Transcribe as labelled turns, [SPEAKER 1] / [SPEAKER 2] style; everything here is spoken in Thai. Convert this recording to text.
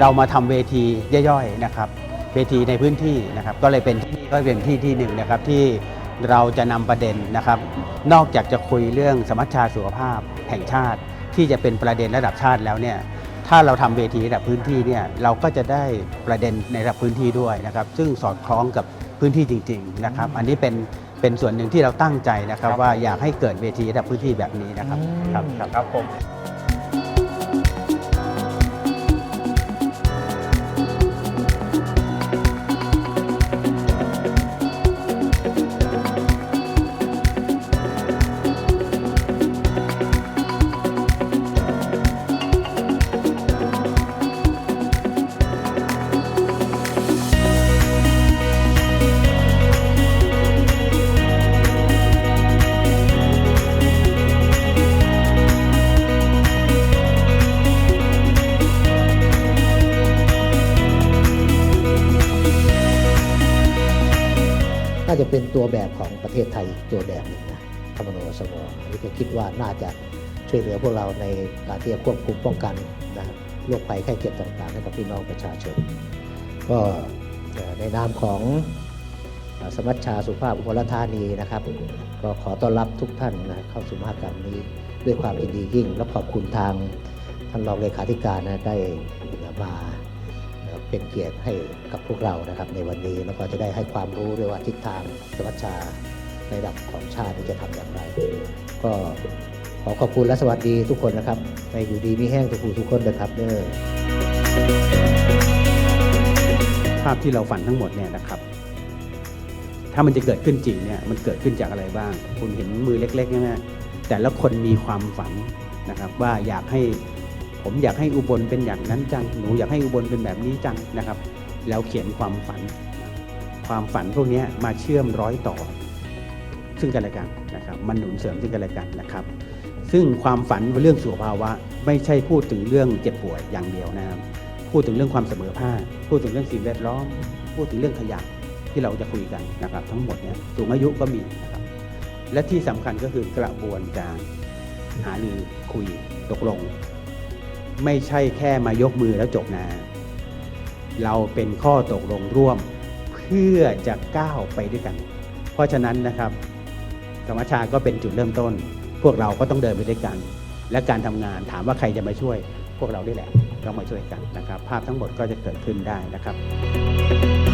[SPEAKER 1] เรามาทำเวทีย่อยๆนะครับเวทีในพื้นที่นะครับ ก็เลยเป็นที่นี่ก็เป็นที่ที่หนึ่งนะครับที่เราจะนำประเด็นนะครับ นอกจากจะคุยเรื่องสมัชชาสุขภาพแห่งชาติ ที่จะเป็นประเด็นระดับชาติแล้วเนี่ยถ้าเราทำเวทีระดับพื้นที่เนี่ยเราก็จะได้ประเด็นในระดับพื้นที่ด้วยนะครับ ซึ่งสอดคล้องกับพื้นที่จริง ๆนะครับ อันนี้เป็นเป็นส่วนหนึ่งที่เราตั้งใจนะครับ
[SPEAKER 2] ครับ
[SPEAKER 1] ว่าอยากให้เกิดเวทีระดับพื้นที่แบบนี้นะครับครับครับ
[SPEAKER 2] ครับผม
[SPEAKER 3] น่าจะเป็นตัวแบบของประเทศไทยตัวแบบหนึ่งนะธรรมนสวอันนี้ก็คิดว่าน่าจะช่วยเหลือพวกเราในการที่จะควบคุมป้องกันนะโรคภัยไข้เจ็บต่างๆให้กับพี่น้องประชาชน ก็ในนามของสมัชชาสุภาพอุบลธานีนะครับ ก็ขอต้อนรับทุกท่านนะเข้าสู่มหกรรมนี้ด้วยความยินดียิ่ง และขอบคุณทางท่านรองเลขาธิการนะได้มา เป็นเกียรติให้กับพวกเรานะครับในวันนี้แล้วก็จะได้ให้ความรู้ด้วยว่าทิศทางสมัชชาในระดับของชาติจะทำอย่างไร ก็ขอขอบคุณและสวัสดีทุกคนนะครับ ในอยู่ดีมีแห้งทุกผู้ทุกคนนะครับเด้อ
[SPEAKER 1] ภาพที่เราฝันทั้งหมดเนี่ยนะครับ ถ้ามันจะเกิดขึ้นจริงเนี่ยมันเกิดขึ้นจากอะไรบ้าง คุณเห็นมือเล็กๆใช่ไหมแต่ละคนมีความฝันนะครับว่าอยากให้ ผมอยากให้อุบลเป็นอย่างนั้นจัง หนูอยากให้อุบลเป็นแบบนี้จังนะครับ แล้วเขียนความฝัน ความฝันพวกนี้มาเชื่อมร้อยต่อ ซึ่งกันและกันนะครับ มันหนุนเสริมซึ่งกันและกันนะครับ ซึ่งความฝันเรื่องสุขภาวะ ไม่ใช่พูดถึงเรื่องเจ็บป่วยอย่างเดียวนะครับ พูดถึงเรื่องความเสมอภาค พูดถึงเรื่องสิ่งแวดล้อม พูดถึงเรื่องขยะที่เราจะคุยกันนะครับ ทั้งหมดเนี่ยสูงอายุก็มีนะครับ และที่สำคัญก็คือกระบวนการหารือคุยตกลง ไม่ใช่แค่มายกมือแล้วจบนะ เราเป็นข้อตกลงร่วม เพื่อจะก้าวไปด้วยกัน เพราะฉะนั้นนะครับสมัชชาก็เป็นจุดเริ่มต้น พวกเราก็ต้องเดินไปด้วยกัน และการทำงานถามว่าใครจะมาช่วย พวกเราได้แหละต้องมาช่วยกันนะครับ ภาพทั้งหมดก็จะเกิดขึ้นได้นะครับ